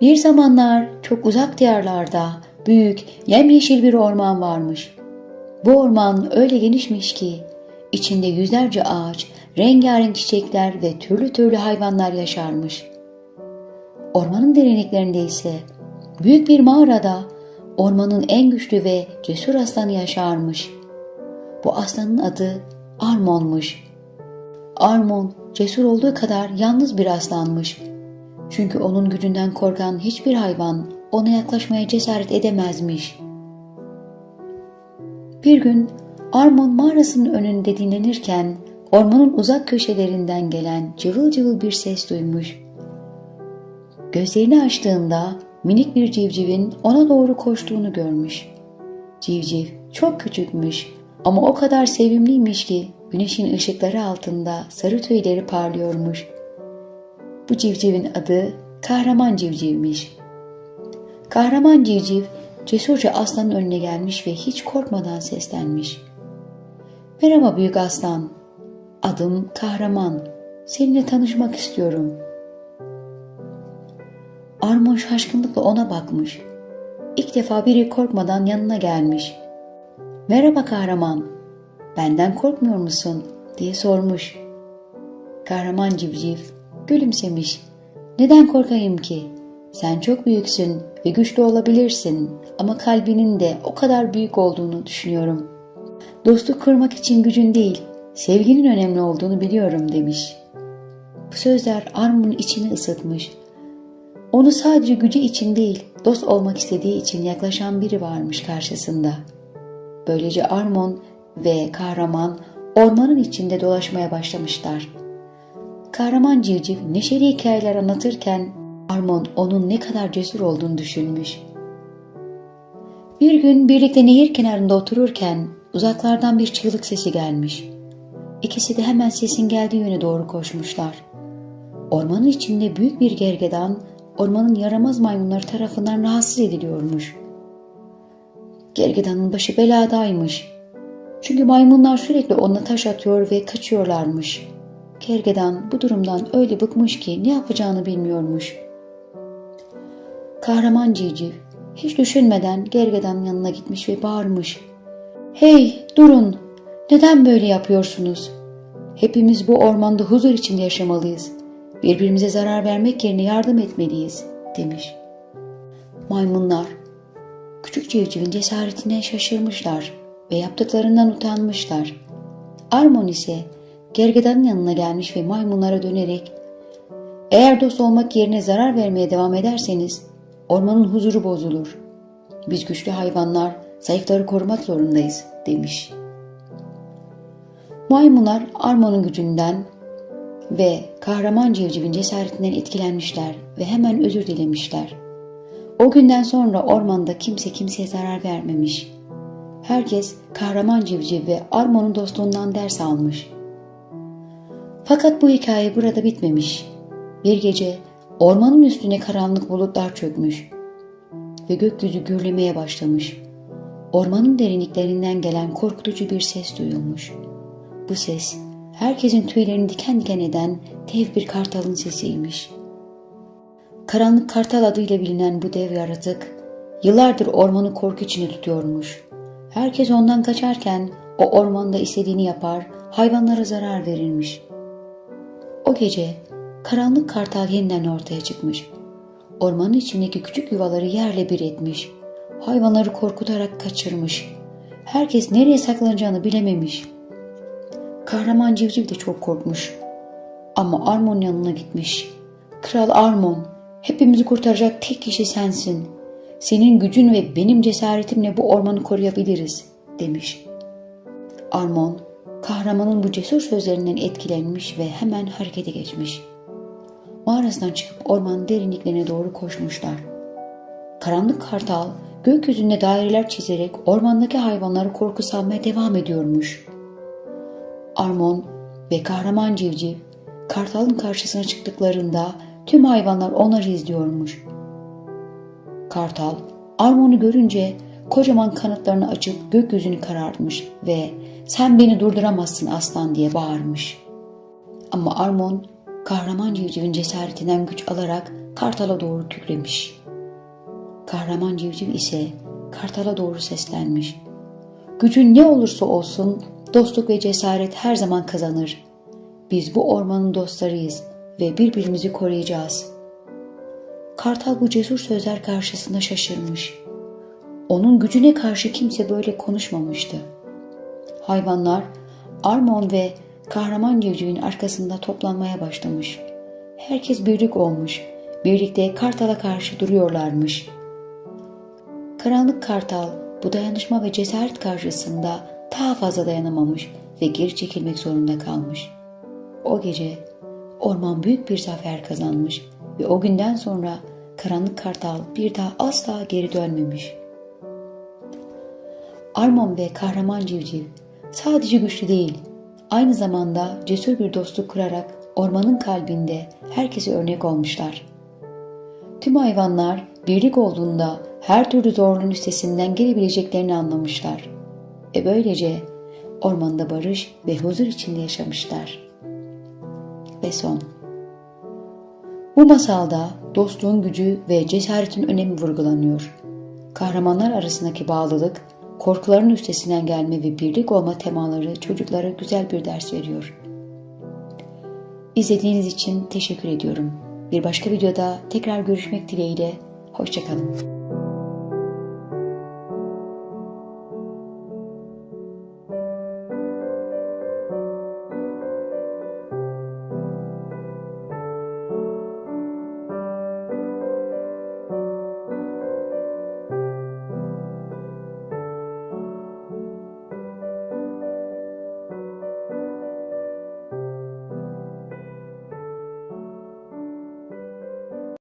Bir zamanlar çok uzak diyarlarda büyük yemyeşil bir orman varmış. Bu orman öyle genişmiş ki içinde yüzlerce ağaç, rengarenk çiçekler ve türlü türlü hayvanlar yaşarmış. Ormanın derinliklerinde ise büyük bir mağarada ormanın en güçlü ve cesur aslanı yaşarmış. Bu aslanın adı Armon'muş. Armon cesur olduğu kadar yalnız bir aslanmış. Çünkü onun gücünden korkan hiçbir hayvan ona yaklaşmaya cesaret edemezmiş. Bir gün Armon mağarasının önünde dinlenirken ormanın uzak köşelerinden gelen cıvıl cıvıl bir ses duymuş. Gözlerini açtığında minik bir civcivin ona doğru koştuğunu görmüş. Civciv çok küçükmüş ama o kadar sevimliymiş ki güneşin ışıkları altında sarı tüyleri parlıyormuş. Bu civcivin adı Kahraman Civciv'miş. Kahraman Civciv cesurca aslanın önüne gelmiş ve hiç korkmadan seslenmiş. Merhaba büyük aslan. Adım Kahraman. Seninle tanışmak istiyorum. Armon şaşkınlıkla ona bakmış. İlk defa biri korkmadan yanına gelmiş. Merhaba kahraman. Benden korkmuyor musun? diye sormuş. Kahraman civciv gülümsemiş. Neden korkayım ki? Sen çok büyüksün ve güçlü olabilirsin ama kalbinin de o kadar büyük olduğunu düşünüyorum. Dostluk kurmak için gücün değil, sevginin önemli olduğunu biliyorum demiş. Bu sözler Armon'un içini ısıtmış. Onu sadece gücü için değil, dost olmak istediği için yaklaşan biri varmış karşısında. Böylece Armon ve kahraman ormanın içinde dolaşmaya başlamışlar. Kahraman civciv neşeli hikayeler anlatırken Armon onun ne kadar cesur olduğunu düşünmüş. Bir gün birlikte nehir kenarında otururken uzaklardan bir çığlık sesi gelmiş. İkisi de hemen sesin geldiği yöne doğru koşmuşlar. Ormanın içinde büyük bir gergedan ormanın yaramaz maymunları tarafından rahatsız ediliyormuş. Gergedanın başı beladaymış. Çünkü maymunlar sürekli ona taş atıyor ve kaçıyorlarmış. Gergedan bu durumdan öyle bıkmış ki ne yapacağını bilmiyormuş. Kahraman civciv hiç düşünmeden gergedanın yanına gitmiş ve bağırmış. Hey durun neden böyle yapıyorsunuz? Hepimiz bu ormanda huzur içinde yaşamalıyız. Birbirimize zarar vermek yerine yardım etmeliyiz demiş. Maymunlar küçük civcivin cesaretine şaşırmışlar ve yaptıklarından utanmışlar. Armon ise gergedanın yanına gelmiş ve maymunlara dönerek eğer dost olmak yerine zarar vermeye devam ederseniz ormanın huzuru bozulur. Biz güçlü hayvanlar zayıfları korumak zorundayız demiş. Maymunlar Armon'un gücünden ve kahraman civcivin cesaretinden etkilenmişler ve hemen özür dilemişler. O günden sonra ormanda kimse kimseye zarar vermemiş. Herkes kahraman civciv ve Armon'un dostluğundan ders almış. Fakat bu hikaye burada bitmemiş. Bir gece ormanın üstüne karanlık bulutlar çökmüş ve gökyüzü gürlemeye başlamış. Ormanın derinliklerinden gelen korkutucu bir ses duyulmuş. Bu ses herkesin tüylerini diken diken eden dev bir kartalın sesiymiş. Karanlık kartal adıyla bilinen bu dev yaratık yıllardır ormanı korku içine tutuyormuş. Herkes ondan kaçarken o ormanda istediğini yapar, hayvanlara zarar verirmiş. O gece karanlık kartal yeniden ortaya çıkmış. Ormanın içindeki küçük yuvaları yerle bir etmiş. Hayvanları korkutarak kaçırmış. Herkes nereye saklanacağını bilememiş. Kahraman civciv de çok korkmuş. Ama Armon yanına gitmiş. Kral Armon, hepimizi kurtaracak tek kişi sensin. Senin gücün ve benim cesaretimle bu ormanı koruyabiliriz, demiş. Armon, kahramanın bu cesur sözlerinden etkilenmiş ve hemen harekete geçmiş. Mağarasından çıkıp ormanın derinliklerine doğru koşmuşlar. Karanlık kartal gökyüzünde daireler çizerek ormandaki hayvanları korku salmaya devam ediyormuş. Armon ve kahraman civciv kartalın karşısına çıktıklarında tüm hayvanlar onları izliyormuş. Kartal Armon'u görünce kocaman kanatlarını açıp gökyüzünü karartmış ve sen beni durduramazsın aslan diye bağırmış. Ama Armon kahraman civcivin cesaretinden güç alarak kartala doğru kükremiş. Kahraman civciv ise kartala doğru seslenmiş. Gücün ne olursa olsun dostluk ve cesaret her zaman kazanır. Biz bu ormanın dostlarıyız ve birbirimizi koruyacağız. Kartal bu cesur sözler karşısında şaşırmış. Onun gücüne karşı kimse böyle konuşmamıştı. Hayvanlar Armon ve kahraman civcivin arkasında toplanmaya başlamış. Herkes birlik olmuş. Birlikte kartala karşı duruyorlarmış. Karanlık kartal bu dayanışma ve cesaret karşısında daha fazla dayanamamış ve geri çekilmek zorunda kalmış. O gece orman büyük bir zafer kazanmış ve o günden sonra karanlık kartal bir daha asla geri dönmemiş. Armon ve kahraman civciv sadece güçlü değil, aynı zamanda cesur bir dostluk kurarak ormanın kalbinde herkese örnek olmuşlar. Tüm hayvanlar birlik olduğunda her türlü zorluğun üstesinden gelebileceklerini anlamışlar. E böylece ormanda barış ve huzur içinde yaşamışlar. Ve son. Bu masalda dostluğun gücü ve cesaretin önemi vurgulanıyor. Kahramanlar arasındaki bağlılık, korkuların üstesinden gelme ve birlik olma temaları çocuklara güzel bir ders veriyor. İzlediğiniz için teşekkür ediyorum. Bir başka videoda tekrar görüşmek dileğiyle. Hoşçakalın.